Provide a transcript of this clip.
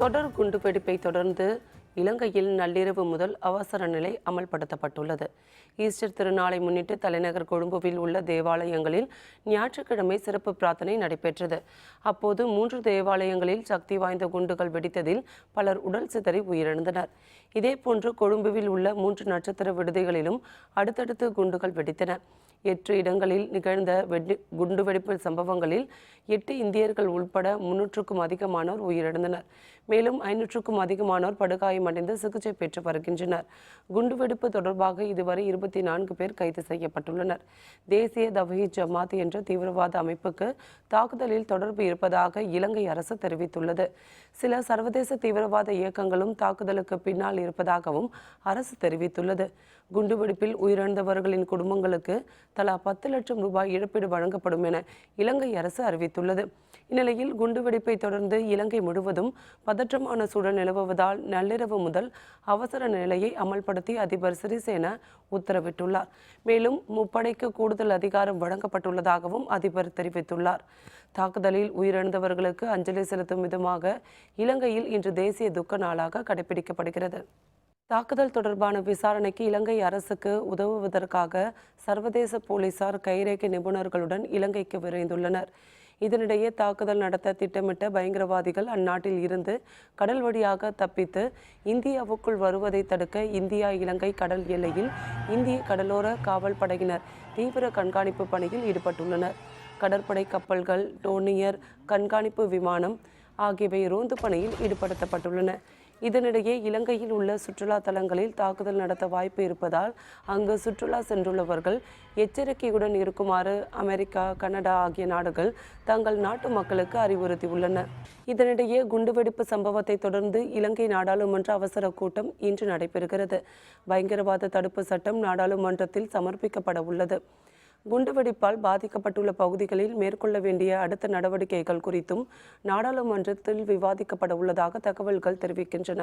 தொடர் குண்டுவெடிப்பை தொடர்ந்து இலங்கையில் நள்ளிரவு முதல் அவசர நிலை அமல்படுத்தப்பட்டுள்ளது. ஈஸ்டர் திருநாளை முன்னிட்டு தலைநகர் கொழும்புவில் உள்ள தேவாலயங்களில் ஞாயிற்றுக்கிழமை சிறப்பு பிரார்த்தனை நடைபெற்றது. அப்போது மூன்று தேவாலயங்களில் சக்தி வாய்ந்த குண்டுகள் வெடித்ததில் பலர் உடல் சிதறி உயிரிழந்தனர். இதேபோன்று கொழும்புவில் உள்ள மூன்று நட்சத்திர விடுதிகளிலும் அடுத்தடுத்து குண்டுகள் வெடித்தன. எட்டு இடங்களில் நிகழ்ந்த வெடி குண்டுவெடிப்பு சம்பவங்களில் எட்டு இந்தியர்கள் உள்பட முன்னூற்றுக்கும் அதிகமானோர் உயிரிழந்தனர். மேலும் ஐநூற்றுக்கும் அதிகமானோர் படுகாயமடைந்து சிகிச்சை பெற்று வருகின்றனர். குண்டுவெடிப்பு தொடர்பாக இதுவரை இருபத்தி நான்கு பேர் கைது செய்யப்பட்டுள்ளனர். தேசிய தவஹி ஜமாத் என்ற தீவிரவாத அமைப்புக்கு தாக்குதலில் தொடர்பு இருப்பதாக இலங்கை அரசு தெரிவித்துள்ளது. சில சர்வதேச தீவிரவாத இயக்கங்களும் தாக்குதலுக்கு பின்னால் இருப்பதாகவும் அரசு தெரிவித்துள்ளது. குண்டுவெடிப்பில் உயிரிழந்தவர்களின் குடும்பங்களுக்கு தலா பத்து லட்சம் ரூபாய் இழப்பீடு வழங்கப்படும் என இலங்கை அரசு அறிவித்துள்ளது. இந்நிலையில் குண்டுவெடிப்பை தொடர்ந்து இலங்கை முழுவதும் பதற்றமான சூழல் நிலவுவதால் நள்ளிரவு முதல் அவசர நிலையை அமல்படுத்தி அதிபர் சிறிசேன உத்தரவிட்டுள்ளார். மேலும் முப்படைக்கு கூடுதல் அதிகாரம் வழங்கப்பட்டுள்ளதாகவும் அதிபர் தெரிவித்துள்ளார். தாக்குதலில் உயிரிழந்தவர்களுக்கு அஞ்சலி செலுத்தும் விதமாக இலங்கையில் இன்று தேசிய துக்க நாளாக கடைபிடிக்கப்படுகிறது. தாக்குதல் தொடர்பான விசாரணைக்கு இலங்கை அரசுக்கு உதவுவதற்காக சர்வதேச போலீசார் கைரேகை நிபுணர்களுடன் இலங்கைக்கு விரைந்துள்ளனர். இதனிடையே தாக்குதல் நடத்த திட்டமிட்ட பயங்கரவாதிகள் அந்நாட்டில் இருந்து கடல் வழியாக தப்பித்து இந்தியாவுக்குள் வருவதை தடுக்க இந்தியா இலங்கை கடல் எல்லையில் இந்திய கடலோர காவல் படையினர் தீவிர கண்காணிப்பு பணியில் ஈடுபட்டுள்ளனர். கடற்படை கப்பல்கள் டோனியர் கண்காணிப்பு விமானம் ஆகியவை ரோந்து பணியில் ஈடுபடுத்தப்பட்டுள்ளன. இதனிடையே இலங்கையில் உள்ள சுற்றுலா தலங்களில் தாக்குதல் நடத்த வாய்ப்பு இருப்பதால் அங்கு சுற்றுலா சென்றுள்ளவர்கள் எச்சரிக்கையுடன் இருக்குமாறு அமெரிக்கா கனடா ஆகிய நாடுகள் தங்கள் நாட்டு மக்களுக்கு அறிவுறுத்தியுள்ளன. இதனிடையே குண்டுவெடிப்பு சம்பவத்தை தொடர்ந்து இலங்கை நாடாளுமன்ற அவசர கூட்டம் இன்று நடைபெறுகிறது. பயங்கரவாத தடுப்பு சட்டம் நாடாளுமன்றத்தில் சமர்ப்பிக்கப்பட உள்ளது. குண்டுவெடிப்பால் பாதிக்கப்பட்டுள்ள பகுதிகளில் மேற்கொள்ள வேண்டிய அடுத்த நடவடிக்கைகள் குறித்தும் நாடாளுமன்றத்தில் விவாதிக்கப்பட உள்ளதாக தகவல்கள் தெரிவிக்கின்றன.